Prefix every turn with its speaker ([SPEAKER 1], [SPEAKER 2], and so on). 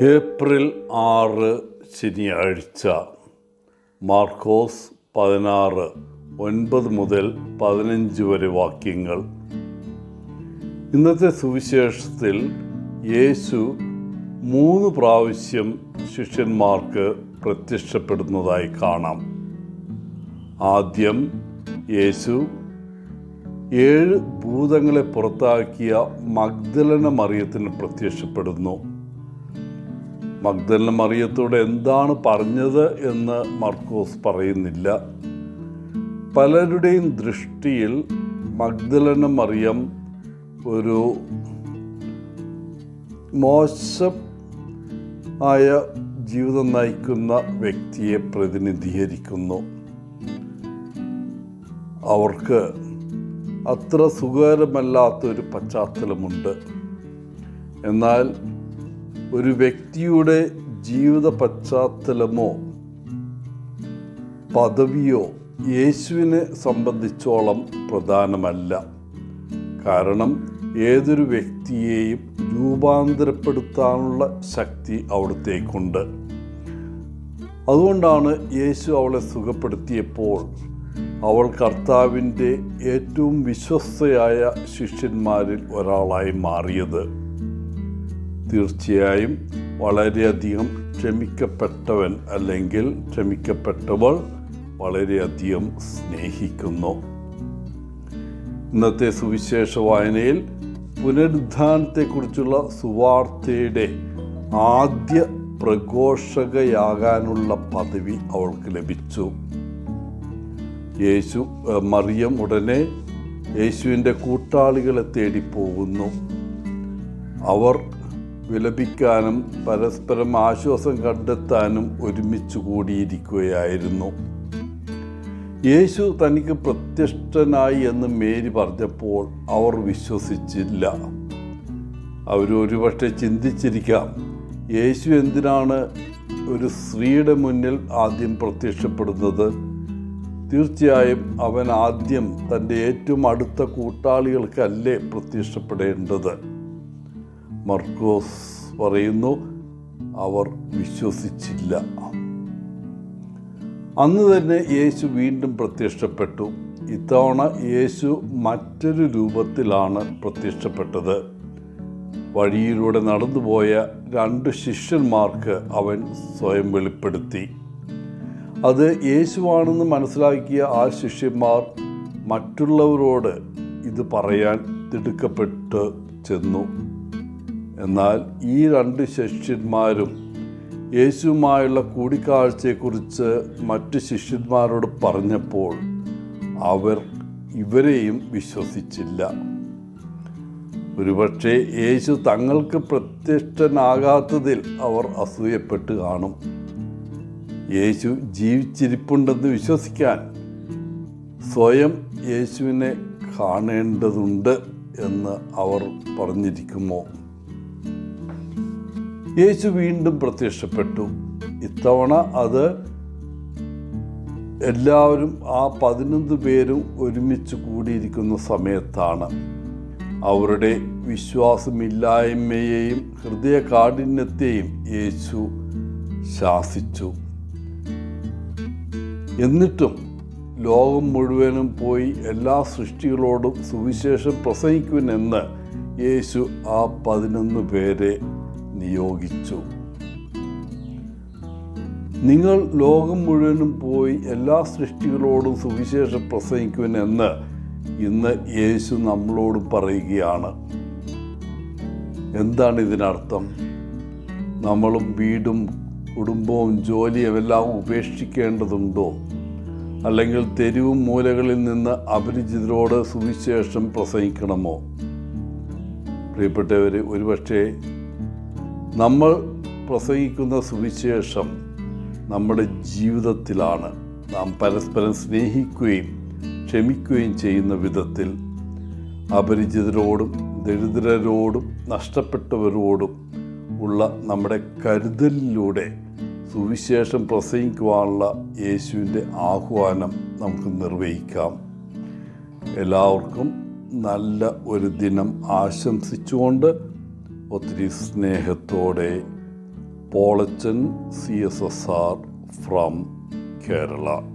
[SPEAKER 1] April ആറ് ശനിയാഴ്ച മാർക്കോസ് പതിനാറ് ഒൻപത് മുതൽ പതിനഞ്ച് വരെ വാക്യങ്ങൾ. ഇന്നത്തെ സുവിശേഷത്തിൽ യേശു മൂന്ന് പ്രാവശ്യം ശിഷ്യന്മാർക്ക് പ്രത്യക്ഷപ്പെടുന്നതായി കാണാം. ആദ്യം യേശു ഏഴ് ഭൂതങ്ങളെ പുറത്താക്കിയ മഗ്ദലന മറിയത്തിന് പ്രത്യക്ഷപ്പെടുന്നു. മഗ്ദലന മറിയത്തോട് എന്താണ് പറഞ്ഞത് എന്ന് മർക്കോസ് പറയുന്നില്ല. പലരുടെയും ദൃഷ്ടിയിൽ മഗ്ദലന മറിയം ഒരു മോശം ആയ ജീവിതം നയിക്കുന്ന വ്യക്തിയെ പ്രതിനിധീകരിക്കുന്നു. അവർക്ക് അത്ര സുഖകരമല്ലാത്തൊരു പശ്ചാത്തലമുണ്ട്. എന്നാൽ ഒരു വ്യക്തിയുടെ ജീവിത പശ്ചാത്തലമോ പദവിയോ യേശുവിനെ സംബന്ധിച്ചോളം പ്രധാനമല്ല. കാരണം ഏതൊരു വ്യക്തിയെയും രൂപാന്തരപ്പെടുത്താനുള്ള ശക്തി അവിടത്തേക്കുണ്ട്. അതുകൊണ്ടാണ് യേശു അവളെ സുഖപ്പെടുത്തിയപ്പോൾ അവൾ കർത്താവിന്റെ ഏറ്റവും വിശ്വസ്തയായ ശിഷ്യന്മാരിൽ ഒരാളായി മാറിയത്. തീർച്ചയായും വളരെയധികം ക്ഷമിക്കപ്പെട്ടവൻ അല്ലെങ്കിൽ ക്ഷമിക്കപ്പെട്ടവൾ വളരെയധികം സ്നേഹിക്കുന്നു. ഇന്നത്തെ സുവിശേഷ വായനയിൽ പുനരുദ്ധാനത്തെക്കുറിച്ചുള്ള സുവാർത്തയുടെ ആദ്യ പ്രഘോഷകയാകാനുള്ള പദവി അവൾക്ക് ലഭിച്ചു. യേശു മറിയം ഉടനെ യേശുവിന്റെ കൂട്ടാളികളെ തേടി പോകുന്നു അവർ വിലപിക്കാനും പരസ്പരം ആശ്വാസം കണ്ടെത്താനും ഒരുമിച്ച് കൂടിയിരിക്കുകയായിരുന്നു. യേശു തനിക്ക് പ്രത്യക്ഷനായി എന്ന് മേരി പറഞ്ഞപ്പോൾ അവർ വിശ്വസിച്ചില്ല. അവരൊരുപക്ഷെ ചിന്തിച്ചിരിക്കാം യേശു എന്തിനാണ് ഒരു സ്ത്രീയുടെ മുന്നിൽ ആദ്യം പ്രത്യക്ഷപ്പെടുന്നത്? തീർച്ചയായും അവൻ ആദ്യം തന്റെ ഏറ്റവും അടുത്ത കൂട്ടാളികൾക്കല്ലേ പ്രത്യക്ഷപ്പെടേണ്ടത്? മർക്കോസ് പറയുന്നു അവർ വിശ്വസിച്ചില്ല. അന്ന് തന്നെ യേശു വീണ്ടും പ്രത്യക്ഷപ്പെട്ടു. ഇത്തവണ യേശു മറ്റൊരു രൂപത്തിലാണ് പ്രത്യക്ഷപ്പെട്ടത്. വഴിയിലൂടെ നടന്നുപോയ രണ്ട് ശിഷ്യന്മാർക്ക് അവൻ സ്വയം വെളിപ്പെടുത്തി. അത് യേശുവാണെന്ന് മനസ്സിലാക്കിയ ആ ശിഷ്യന്മാർ മറ്റുള്ളവരോട് ഇത് പറയാൻ തിടുക്കപ്പെട്ട് ചെന്നു. എന്നാൽ ഈ രണ്ട് ശിഷ്യന്മാരും യേശുവുമായുള്ള കൂടിക്കാഴ്ചയെക്കുറിച്ച് മറ്റ് ശിഷ്യന്മാരോട് പറഞ്ഞപ്പോൾ അവർ ഇവരെയും വിശ്വസിച്ചില്ല. ഒരുപക്ഷെ യേശു തങ്ങൾക്ക് പ്രത്യക്ഷനാകാത്തതിൽ അവർ അസൂയപ്പെട്ട് കാണും. യേശു ജീവിച്ചിരിപ്പുണ്ടെന്ന് വിശ്വസിക്കാൻ സ്വയം യേശുവിനെ കാണേണ്ടതുണ്ട് എന്ന് അവർ പറഞ്ഞിരിക്കുമോ? യേശു വീണ്ടും പ്രത്യക്ഷപ്പെട്ടു. ഇത്തവണ അത് എല്ലാവരും ആ പതിനൊന്ന് പേരും ഒരുമിച്ച് കൂടിയിരിക്കുന്ന സമയത്താണ്. അവരുടെ വിശ്വാസമില്ലായ്മയെയും ഹൃദയ കാഠിന്യത്തെയും യേശു ശാസിച്ചു. എന്നിട്ടും ലോകം മുഴുവനും പോയി എല്ലാ സൃഷ്ടികളോടും സുവിശേഷം പ്രസംഗിക്കുമെന്ന് യേശു ആ പതിനൊന്ന് പേരെ നിയോഗിച്ചു. നിങ്ങൾ ലോകം മുഴുവനും പോയി എല്ലാ സൃഷ്ടികളോടും സുവിശേഷം പ്രസംഗിക്കുവനെന്ന് ഇന്ന് യേശു നമ്മളോട് പറയുകയാണ്. എന്താണ് ഇതിനർത്ഥം? നമ്മളും വീടും കുടുംബവും ജോലിയും എല്ലാം ഉപേക്ഷിക്കേണ്ടതുണ്ടോ? അല്ലെങ്കിൽ തെരുവും മൂലകളിൽ നിന്ന് അപരിചിതരോട് സുവിശേഷം പ്രസംഗിക്കണമോ? പ്രിയപ്പെട്ടവർ ഒരുപക്ഷെ നമ്മൾ പ്രസംഗിക്കുന്ന സുവിശേഷം നമ്മുടെ ജീവിതത്തിലാണ്. നാം പരസ്പരം സ്നേഹിക്കുകയും ക്ഷമിക്കുകയും ചെയ്യുന്ന വിധത്തിൽ അപരിചിതരോടും ദരിദ്രരോടും നഷ്ടപ്പെട്ടവരോടും ഉള്ള നമ്മുടെ കരുതലിലൂടെ സുവിശേഷം പ്രസംഗിക്കുവാനുള്ള യേശുവിന്റെ ആഹ്വാനം നമുക്ക് നിർവഹിക്കാം. എല്ലാവർക്കും നല്ല ഒരു ദിനം ആശംസിച്ചുകൊണ്ട് ഒത്തിരി സ്നേഹത്തോടെ Polachan C S S R from Kerala.